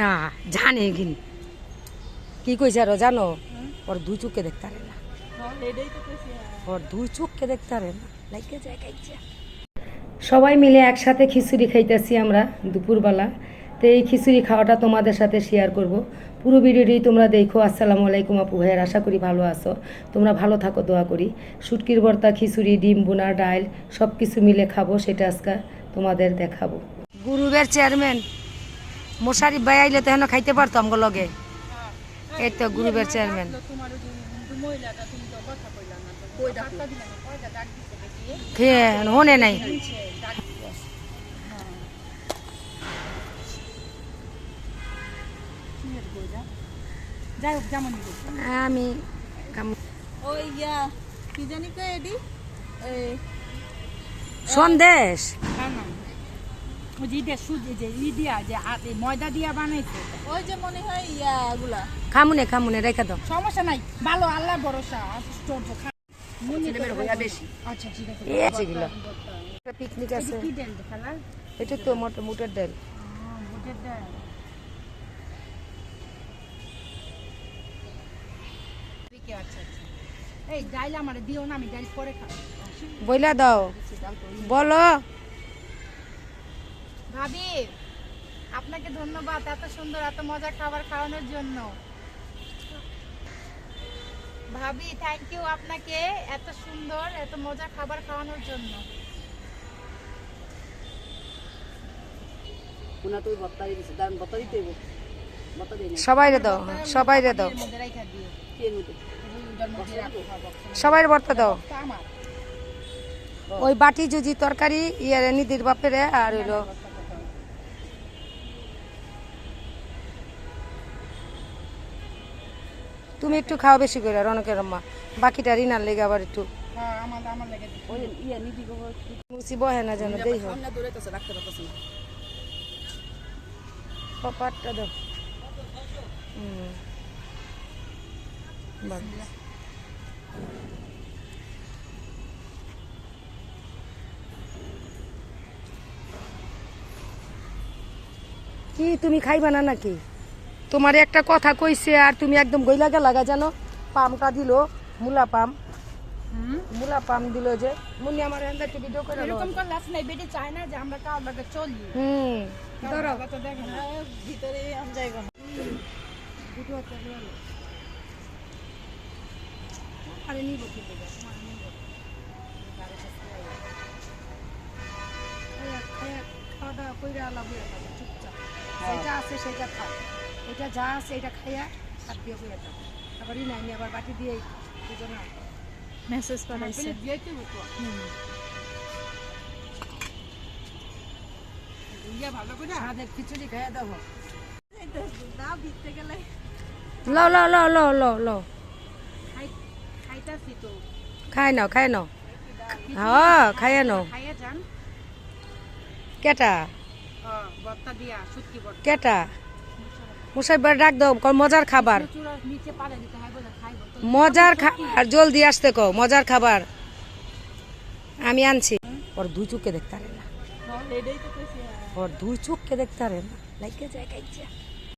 না জানে কিন কি কইছে আরও জানো? ওর দুই চোখকে দেখতে পারে না। ওর দুই চোখকে দেখতে পারে না। লাইকে যায় খাইছে সবাই মিলে একসাথে খিচুড়ি খাইতেছি আমরা দুপুরবেলা। তো এই খিচুড়ি খাওয়াটা তোমাদের সাথে শেয়ার করব। পুরো ভিডিওটি তোমরা দেখো। আসসালামু আলাইকুম আপু ভাইয়ের আশা করি ভালো আছো। তোমরা ভালো থাকো দোয়া করি। শুটকির ভর্তা খিচুড়ি ডিম বোনা ডাল সব কিছু মিলে খাব। সেটা আজকে তোমাদের দেখাবো। গ্রুপের চেয়ারম্যান মোশারিফ ভাই আইলে তো হেন খাইতে পারতাম গো লগে। এই তো গ্রুপের চেয়ারম্যান। হনে নাই। আমি কাম- ওই ইয়া কি জানি কয় এডি? এই সন্দেশ? খামুনে খামুনে রেখে দাও। সমস্যা নাই ভালো আল্লাহ ভরসা আচ্ছা পিকনিক আছে। কি দেন খালা এটা তো মোটর মুটের ডাল বুটের ডাল ঠিক আছে আচ্ছা এই ডাইল আমার দিও না আমি ডাইল পরে খাব বইলা দাও বলো ভাবি আপনাকে ধন্যবাদ এত সুন্দর এত মজার খাবার খাওয়ানোর জন্য। ভাবি থ্যাংক ইউ আপনাকে এত সুন্দর এত মজার খাবার খাওয়ানোর জন্য। সবাই রে দাও সবাই রে দাও। সবাই ভর্তা দাও। ওই বাটি জুজি তরকারি ইয়ারে নিদির বাপেরে আর হইল তুমি একটু খাও বেশি করে রনকের আম্মা। বাকিটা রিনার লেগে আবার একটু। হ্যাঁ আমার আমার মুসি বহে না যেন দেই হোক। পাটটা দাও হুম। কি তুমি খাইবা না নাকি? তোমার একটা কথা কইছে আর তুমি একদম গইলা লাগা জানো? পামটা দিল মুলা পাম। মুলা পাম দিল যে মুনি আমার একটু ভিডিও করে এরকম করে লাভ নাই বেটি চায় না যে আমরা কার চলি। হুম ধরো। ভিতরে আম জায়গা আরে নিব কি খাওয়া দাওয়া করে আলাপ হয়ে চুপচাপ। যেটা আছে সেটা খাও। এটা যা আছে এটা খাইয়া হাত দিয়ে হয়ে থাকো আবার নাই আবার বাটি দিয়ে দুজন মেসেজ পাঠাইছে। ভালো করে খিচুড়ি খাইয়া দাও। না ভিতরে গেলে। লো লো লো লো লো লো। খাই খাইতাছি তো। খাই নাও খাই নাও। হ্যাঁ খাইয়া নাও। কেটা? কেটা? মুসাই বার ডাক দাও মজার খাবার। মজার খাবার জলদি আসতে কো মজার খাবার। আমি আনছি। ওর দুই চোখকে দেখতে পারে না। ওর দুই চোখকে দেখতে পারে না। লাইকে